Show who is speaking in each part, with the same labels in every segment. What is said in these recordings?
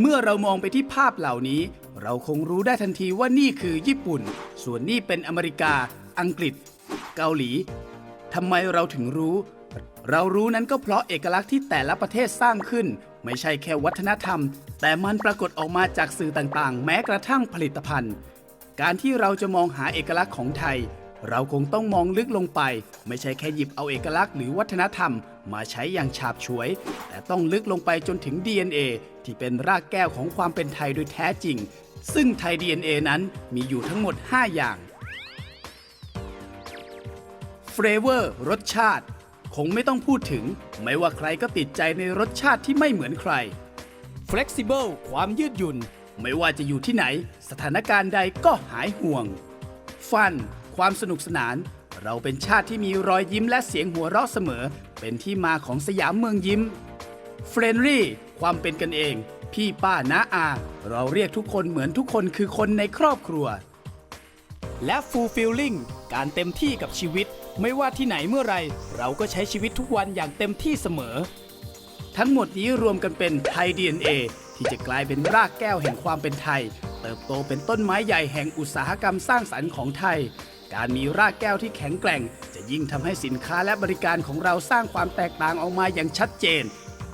Speaker 1: เมื่อเรามองไปที่ภาพเหล่านี้ เราคงรู้ได้ทันทีว่านี่คือญี่ปุ่น ส่วนนี่เป็นอเมริกา อังกฤษ เกาหลีทำไมเราถึงรู้ เรารู้นั้นก็เพราะเอกลักษณ์ที่แต่ละประเทศสร้างขึ้น ไม่ใช่แค่วัฒนธรรม แต่มันปรากฏออกมาจากสื่อต่างๆ แม้กระทั่งผลิตภัณฑ์ การที่เราจะมองหาเอกลักษณ์ของไทย เราคงต้องมองลึกลงไป ไม่ใช่แค่หยิบเอาเอกลักษณ์หรือวัฒนธรรม มาใช้อย่างฉาบฉวย แต่ต้องลึกลงไปจนถึง DNA ที่เป็นรากแก้วของความเป็นไทยโดยแท้จริง ซึ่งไทย DNA นั้นมีอยู่ทั้งหมด 5 อย่างเฟรเวอร์รสชาติ คงไม่ต้องพูดถึง ไม่ว่าใครก็ติดใจในรสชาติที่ไม่เหมือนใคร Flexible ความยืดหยุ่น ไม่ว่าจะอยู่ที่ไหน สถานการณ์ใดก็หายห่วง ฟัน ความสนุกสนาน เราเป็นชาติที่มีรอยยิ้มและเสียงหัวเราะเสมอ เป็นที่มาของสยามเมืองยิ้มเฟรนลี่ความเป็นกันเอง พี่ป้าน้าอา เราเรียกทุกคนเหมือนทุกคนคือคนในครอบครัว และ fulfilling การเต็มที่กับชีวิต ไม่ว่าที่ไหนเมื่อไรเราก็ใช้ชีวิตทุกวันอย่างเต็มที่เสมอ ทั้งหมดนี้รวมกันเป็นไทย DNA ที่จะกลายเป็นรากแก้วแห่งความเป็นไทย เติบโตเป็นต้นไม้ใหญ่แห่งอุตสาหกรรมสร้างสรรค์ของไทย การมีรากแก้วที่แข็งแกร่ง จะยิ่งทำให้สินค้าและบริการของเราสร้างความแตกต่างออกมาอย่างชัดเจน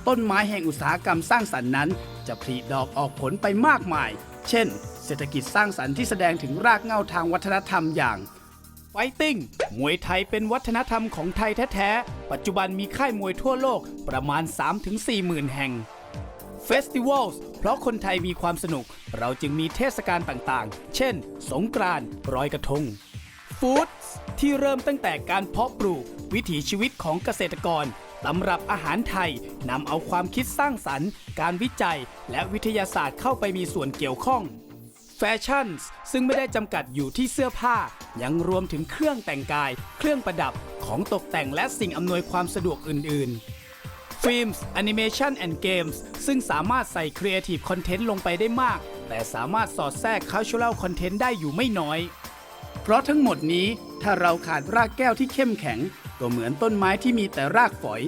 Speaker 1: ต้นไม้แห่งอุตสาหกรรมสร้างสรรค์นั้น จะผลิดอกออกผลไปมากมาย เช่น เศรษฐกิจสร้างสรรค์ที่แสดงถึงรากเหง้าทางวัฒนธรรมอย่างไฟติ้งมวยไทยเป็นวัฒนธรรมของไทยแท้ๆ ปัจจุบันมีค่ายมวยทั่วโลกประมาณ 3-4หมื่นแห่ง เฟสติวัลเพราะคนไทยมีความสนุก เราจึงมีเทศกาลต่างๆ เช่น สงกรานต์รอยกระทงฟู้ดที่เริ่มตั้งแต่การเพาะปลูก วิถีชีวิตของเกษตรกรตำรับอาหารไทยนำเอาความคิดสร้างสรรค์ การวิจัย และวิทยาศาสตร์เข้าไปมีส่วนเกี่ยวข้องแฟชั่นซึ่งไม่ได้จำกัดอยู่ที่เสื้อผ้า ยังรวมถึงเครื่องแต่งกาย เครื่องประดับของตกแต่งและสิ่งอำนวยความสะดวกอื่นๆ ฟิล์มส์แอนิเมชันแอนด์เกมส์ซึ่งสามารถใส่ครีเอทีฟคอนเทนต์ลงไปได้มาก แต่สามารถสอดแทรกคัลเจอรัลคอนเทนต์ได้อยู่ไม่น้อย เพราะทั้งหมดนี้ถ้าเราขาดรากแก้วที่เข้มแข็ง ก็เหมือนต้นไม้ที่มีแต่รากฝอย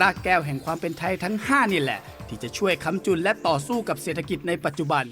Speaker 1: รากแก้วแห่งความเป็นไทยทั้ง 5 นี่แหละ ที่จะช่วยค้ำจุนและต่อสู้กับเศรษฐกิจในปัจจุบัน